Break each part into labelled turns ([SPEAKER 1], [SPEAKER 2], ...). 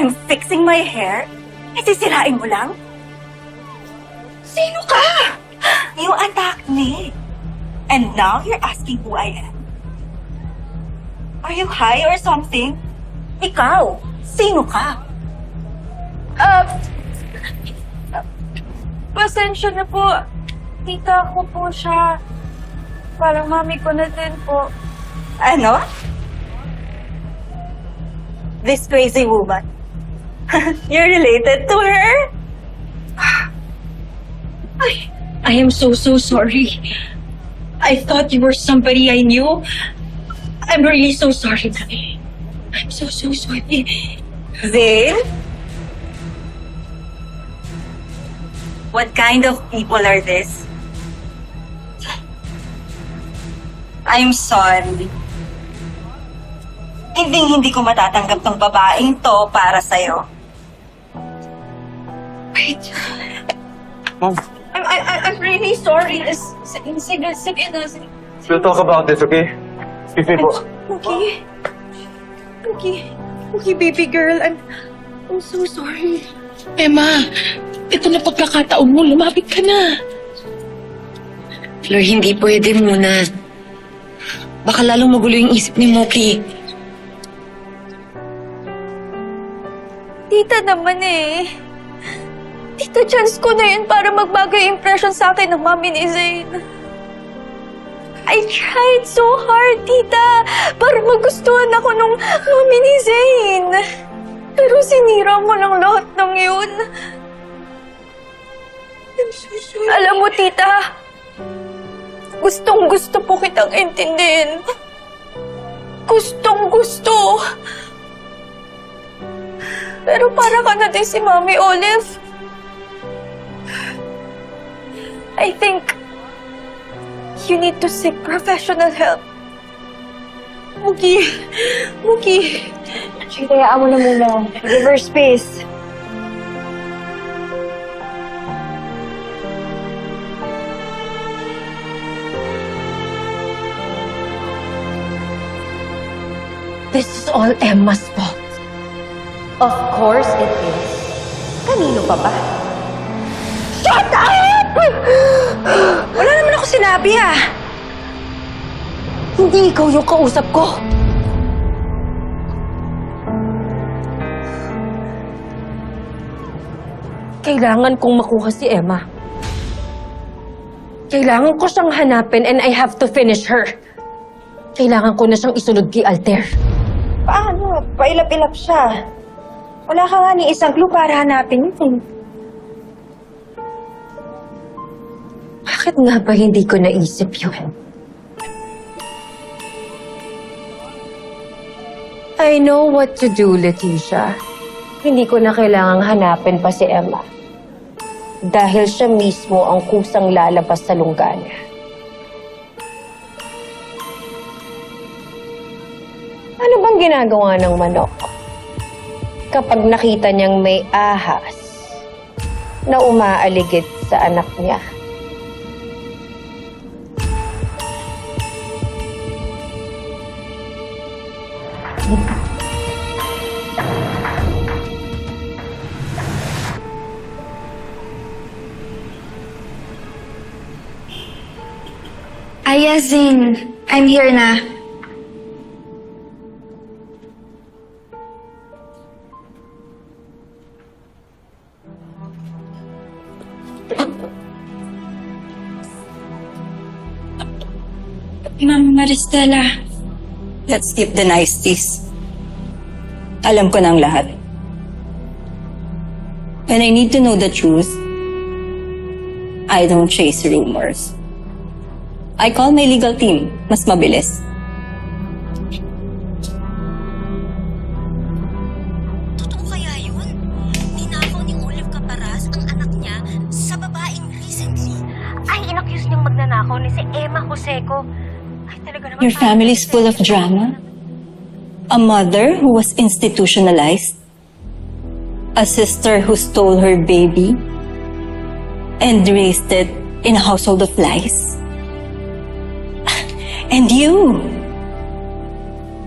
[SPEAKER 1] I'm fixing my hair? Eh, sisirain mo lang? Sino ka? You attacked me. And now you're asking who I am. Are you high or something? Ikaw, sino ka?
[SPEAKER 2] Ah, pasensya na po. Tita ko po siya. Parang mami ko na din po.
[SPEAKER 1] Ano? This crazy woman. You're related to her?
[SPEAKER 3] I am so, so sorry. I thought you were somebody I knew. I'm really so sorry, Mami. I'm so, so sorry.
[SPEAKER 1] Zane? What kind of people are this? I'm sorry. Hindi hindi ko matatanggap tong babaeng to para sa'yo.
[SPEAKER 3] Wait.
[SPEAKER 4] Mom,
[SPEAKER 2] I'm, I, I- I'm really sorry. S- s- Sige, sige na. sige.
[SPEAKER 4] we'll talk about this, okay? Excuse me po.
[SPEAKER 2] Okay. Okay. Okay, baby girl. I'm, I'm so sorry.
[SPEAKER 3] Emma, ito na pagkakataon mo. Lumapit ka na. Fleur, hindi pwede muna. Baka lalong magulo yung isip ni Moki.
[SPEAKER 2] Tita naman eh. Tita, chance ko na yun para magbago yung impression sa akin ng mami ni Zane. I tried so hard, tita, para magustuhan ako nung mami ni Zane. Pero sinira mo lang lahat ng yun. I'm so sorry. Alam mo, tita, gustong gusto po kitang intindihin. Gustong gusto. Pero para ka na din si Mami Olive. I think you need to seek professional help. Mugi, Mugi.
[SPEAKER 5] Sige, hayaan mo na muna. Give her space.
[SPEAKER 3] This is all Emma's fault.
[SPEAKER 5] Of course it is. Kanino pa ba?
[SPEAKER 1] Wala naman ako sinabi ah.
[SPEAKER 5] Hindi ikaw yung kausap ko. Kailangan kong makuha si Emma. Kailangan ko siyang hanapin and I have to finish her. Kailangan ko na siyang isunod kay Alter.
[SPEAKER 6] Paano? Pailap-ilap siya. Wala ka nga ni isang clue para hanapin yun.
[SPEAKER 5] Bakit nga ba hindi ko naisip yun? I know what to do, Leticia. Hindi ko na kailangang hanapin pa si Emma. Dahil siya mismo ang kusang lalabas sa lunggana. Ano bang ginagawa ng manok? Kapag nakita niyang may ahas na umaaligid sa anak niya.
[SPEAKER 6] Aya, Zane. I'm here na.
[SPEAKER 3] Ma'am Maristela.
[SPEAKER 1] Let's skip the niceties. Alam ko na ang lahat. When I need to know the truth, I don't chase rumors. I call my legal team. Mas mabilis.
[SPEAKER 7] Totoo kaya yun? Ninakaw ni Olive Caparas ang anak niya sa babaeng recently. Ay, inakyus niyang magnanakaw ni si Emma Joseco. Ay, talaga naman.
[SPEAKER 1] Your family is full of drama. A mother who was institutionalized. A sister who stole her baby and raised it in a household of lies. And you,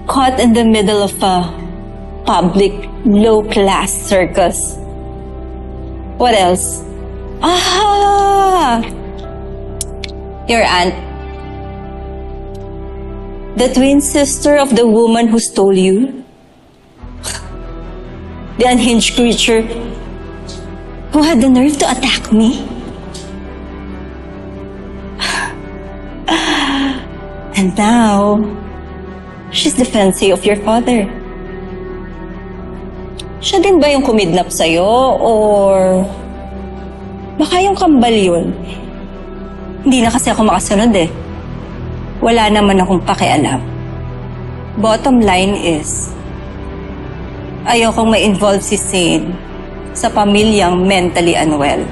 [SPEAKER 1] caught in the middle of a public low-class circus. What else? Ah! Your aunt. The twin sister of the woman who stole you. The unhinged creature who had the nerve to attack me. And now, she's the fiancée of your father. Siya din ba yung kumidnap sa'yo? Or baka yung kambal yun? Hindi na kasi ako makasunod eh. Wala naman akong pakialam. Bottom line is, ayokong ma-involve si Zane sa pamilyang mentally unwell.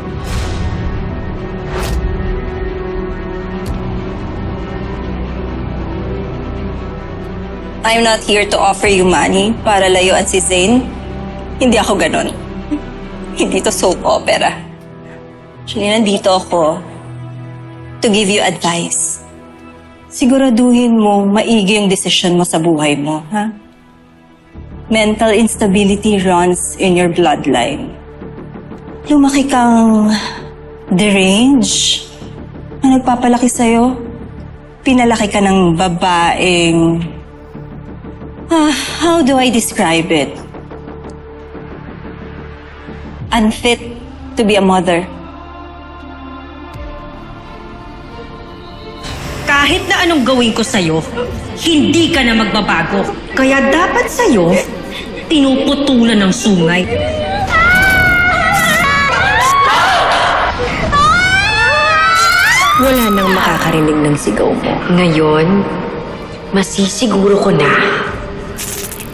[SPEAKER 1] I'm not here to offer you money para layuan si Zane. Hindi ako ganon. Hindi to soap opera. Actually, nandito ako to give you advice. Siguraduhin mo maigi yung desisyon mo sa buhay mo, ha? Mental instability runs in your bloodline. Lumaki kang deranged na nagpapalaki sa'yo. Pinalaki ka ng babaeng Ah, how do I describe it? Unfit to be a mother.
[SPEAKER 3] Kahit na anong gawin ko sa'yo, hindi ka na magbabago. Kaya dapat sa'yo, tinuputulan ng sungay.
[SPEAKER 5] Wala nang makakarinig ng sigaw mo. Ngayon, masisiguro ko na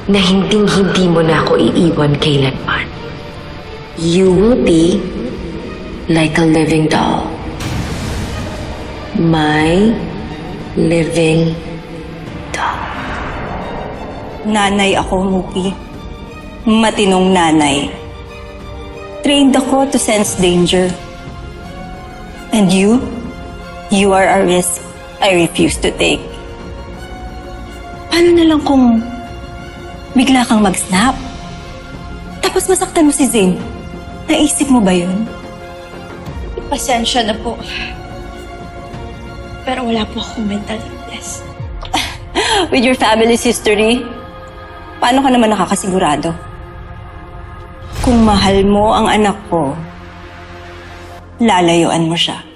[SPEAKER 5] na hinding-hindi mo na ako iiwan kailanman. You will be like a living doll. My living doll.
[SPEAKER 1] Nanay ako, Muki. Matinong nanay. Trained ako to sense danger. And you? You are a risk I refuse to take. Paano na lang kung bigla kang mag-snap? Tapos masaktan mo si Zane. Naisip mo ba yun?
[SPEAKER 2] Pasensya na po. Pero wala po akong mental illness.
[SPEAKER 1] With your family's history, paano ka naman nakakasigurado? Kung mahal mo ang anak ko, lalayuan mo siya.